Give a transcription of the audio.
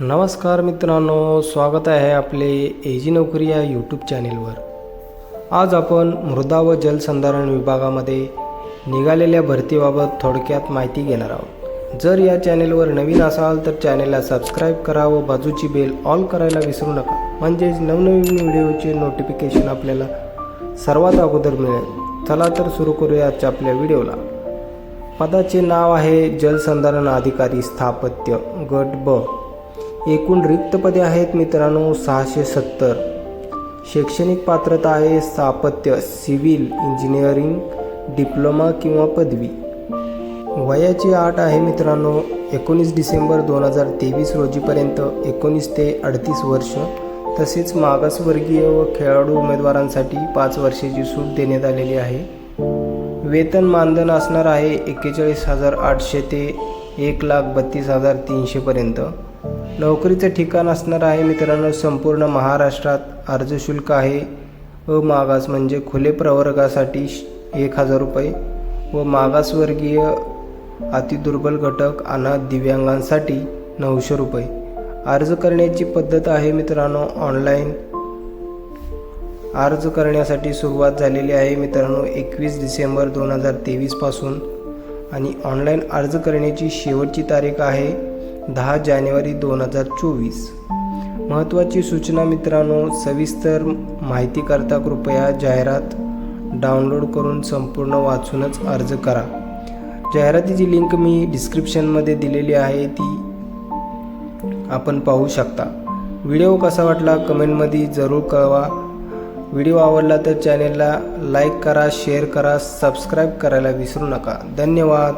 नमस्कार मित्रांनो स्वागत आहे आपले एजी नोकरी या यूट्यूब चॅनेलवर आज आपण मृदा व जलसंधारण विभागामध्ये निघालेल्या भरतीबाबत थोडक्यात माहिती घेणार आहोत. जर या चॅनेलवर नवीन असाल तर चॅनेलला सबस्क्राईब करा व बाजूची बेल ऑल करायला विसरू नका. म्हणजेच नवनवीन व्हिडिओचे नोटिफिकेशन आपल्याला सर्वात अगोदर मिळेल. चला तर सुरू करूया आजच्या आपल्या व्हिडिओला. पदाचे नाव आहे जलसंधारण अधिकारी स्थापत्य गट ब. एकूण रिक्त पदे आहेत मित्रांनो सहाशे सत्तर. शैक्षणिक पात्रता आहे स्थापत्य सिव्हिल इंजिनिअरिंग डिप्लोमा किंवा पदवी. वयाची आठ आहे मित्रांनो एकोणीस डिसेंबर दोन हजार तेवीस रोजीपर्यंत एकोणीस ते अडतीस वर्ष तसेच मागासवर्गीय व खेळाडू उमेदवारांसाठी पाच वर्षाची सूट देण्यात आलेली आहे. वेतन मानधन असणार आहे एक्केचाळीस हजार आठशे ते एक लाख बत्तीस हजार तीनशेपर्यंत. नोकरीचं ठिकाण असणार आहे मित्रांनो. संपूर्ण महाराष्ट्रात अर्ज शुल्क आहे. मागास म्हणजे खुले प्रवर्गासाठी श- एक हजार रुपये व मागासवर्गीय अतिदुर्बल घटक अनाथ दिव्यांगांसाठी नऊशे रुपये. अर्ज करण्याची पद्धत आहे मित्रांनो. ऑनलाईन अर्ज करण्यासाठी सुरुवात झालेली आहे मित्रांनो एकवीस डिसेंबर दोन हजार तेवीसपासून आणि ऑनलाईन अर्ज करण्याची शेवटची तारीख आहे दहा जानेवारी दोन हजार चोवीस. महत्त्वाची सूचना मित्रांनो सविस्तर माहितीकरता कृपया जाहिरात डाउनलोड करून संपूर्ण वाचूनच अर्ज करा. जाहिरातीची लिंक मी डिस्क्रिप्शनमध्ये दिलेली आहे ती आपण पाहू शकता. व्हिडिओ कसा वाटला कमेंटमध्ये जरूर कळवा. व्हिडिओ आवडला तर चॅनेलला लाईक करा शेअर करा सबस्क्राईब करायला विसरू नका. धन्यवाद.